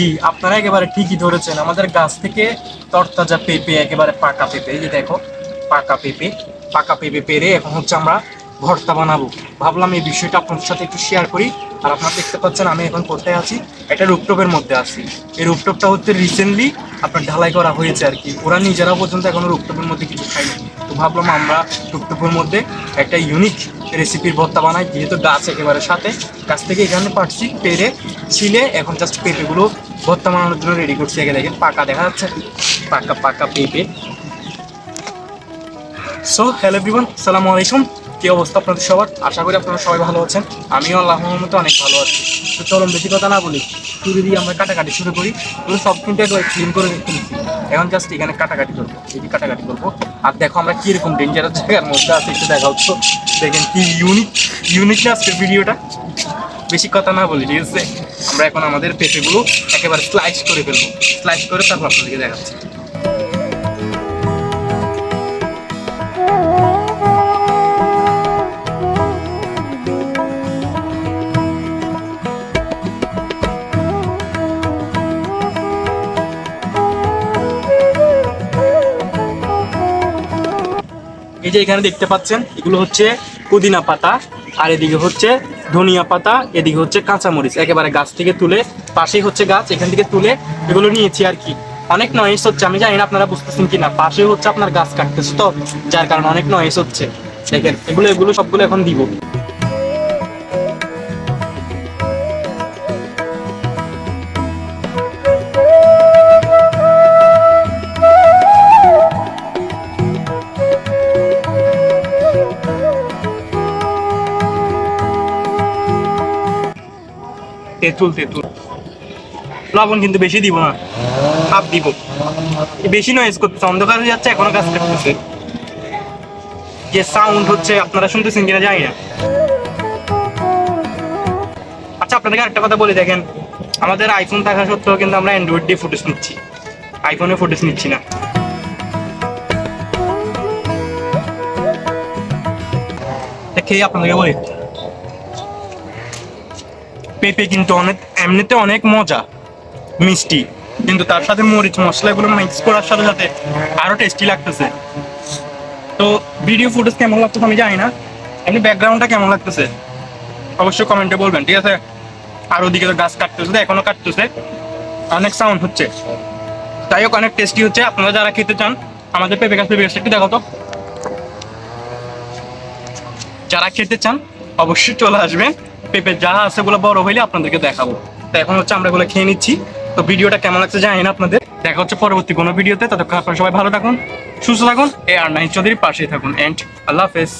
জি, আপনারা একেবারে ঠিকই ধরেছেন। আমাদের গাছ থেকে তরতাজা পেঁপে একেবারে পাকা পেঁপে। এই যে দেখো, পাকা পেঁপে পাকা পেঁপে পেরে এখন হচ্ছে আমরা ভর্তা বানাবো। ভাবলাম এই বিষয়টা আপনাদের সাথে একটু শেয়ার করি। আর আপনারা দেখতে পাচ্ছেন আমি এখন কোথায় আছি? এটা রুপটপের মধ্যে আছি। এই রুপটপটা হচ্ছে রিসেন্টলি আপনার ঢালাই করা হয়েছে আর কি। ওরা নিজেরা পর্যন্ত এখনও রুপটপের মধ্যে কিছু খায়নি। তো ভাবলাম আমরা রুপটপের মধ্যে একটা ইউনিক রেসিপির ভর্তা বানাই। যেহেতু গাছ একেবারে সাথে, গাছ থেকে এখানে পারছি পেরে, ছিলে এখন জাস্ট পেঁপেগুলো ভর্তা বানানোর জন্য রেডি করছি আগে দেখেন, পাকা দেখা যাচ্ছে। পাকা পাকা পেঁপে। সো হ্যালো এভরিওয়ান সালামু আলাইকুম। কি অবস্থা আপনাদের সবার? আশা করি আপনারা সবাই ভালো আছেন। আমিও আল্লাহ মতো অনেক ভালো আছি। তো চলুন, বেশি কথা না বলি চুরি দিয়ে আমরা কাটাকাটি শুরু করি। পুরো সব কিন্তু একবার ক্লিন করে দিচ্ছি এখন জাস্ট এখানে কাটাকাটি করব যে কাটাকাটি করব। আর দেখো আমরা কীরকম ডেঞ্জারাস জায়গার মধ্যে আছি, একটু দেখা হচ্ছে দেখেন কি ইউনিক ইউনিক আজকের ভিডিওটা বেশি কথা না বলি, ঠিক আছে? আমরা এখন আমাদের পেঁপেগুলো একেবারে স্লাইস করে ফেলব। স্লাইস করে তারপর আপনাদেরকে দেখাচ্ছি। এই যে এখানে দেখতে পাচ্ছেন, এগুলো হচ্ছে পুদিনা পাতা, আর এদিকে হচ্ছে ধনিয়া পাতা, এদিকে হচ্ছে কাঁচামরিচ। একেবারে গাছ থেকে তুলে পাশেই হচ্ছে গাছ, এখান থেকে তুলে এগুলো নিয়েছি আর কি। অনেক নয়েস হচ্ছে, আমি জানি না আপনারা বুঝতেছেন কিনা। পাশে হচ্ছে আপনার গাছ কাটতেছে তো, যার কারণে অনেক নয়েস হচ্ছে। দেখেন, এগুলো এগুলো সবগুলো এখন দিব। তেঁতুল তেঁতুল। লবণ কিন্তু বেশি দিব না, হাফ দিব। বেশি নয়েজ করতেছে, অন্ধকার হয়ে যাচ্ছে, এখনও কাজ করতেছে। যে সাউন্ড হচ্ছে, আপনারা শুনতেছেন কিনা জানি না। আচ্ছা আপনাদেরকে একটা কথা বলে, দেখেন, আমাদের আইফোন থাকা সত্ত্বেও কিন্তু আমরা অ্যান্ড্রয়েড দিয়ে ফুটেজ নিচ্ছি। আইফোনে ফুটেজ নিচ্ছি না। খেয়ে আপনাদেরকে বলি। পেঁপে কিন্তু অনেক, এমনিতে অনেক মজা, মিষ্টি। কিন্তু তার সাথে মরিচ মশলাগুলো মিক্স করার সাথে সাথে আরও টেস্টি লাগতেছে। তো ভিডিও ফুটেজ কেমন লাগতেছে আমি জানি না এমনি ব্যাকগ্রাউন্ডটা কেমন লাগতেছে? অবশ্যই কমেন্টে বলবেন, ঠিক আছে? আর ওদিকে তো গাছ কাটতেছে, এখনও কাটতেছে। অনেক সাউন্ড হচ্ছে। তাই হোক, অনেক টেস্টি হচ্ছে। আপনারা যারা খেতে চান, আমাদের পেঁপে গাছ পেঁপে গাছটা একটু দেখো তো। যারা খেতে চান, অবশ্যই চলে আসবেন। পেঁপে যা আছে ওগুলো বড় হইলে আপনাদেরকে দেখাবো। তো এখন হচ্ছে আমরা এগুলো খেয়ে নিচ্ছি। তো ভিডিওটা কেমন লাগছে জানি না আপনাদের। দেখা হচ্ছে পরবর্তী কোনো ভিডিওতে। ততক্ষণ আপনারা সবাই ভালো থাকুন, সুস্থ থাকুন এ আর নাইন চৌধুরীর পাশেই থাকুন। এন্ড আল্লাহ হাফেজ।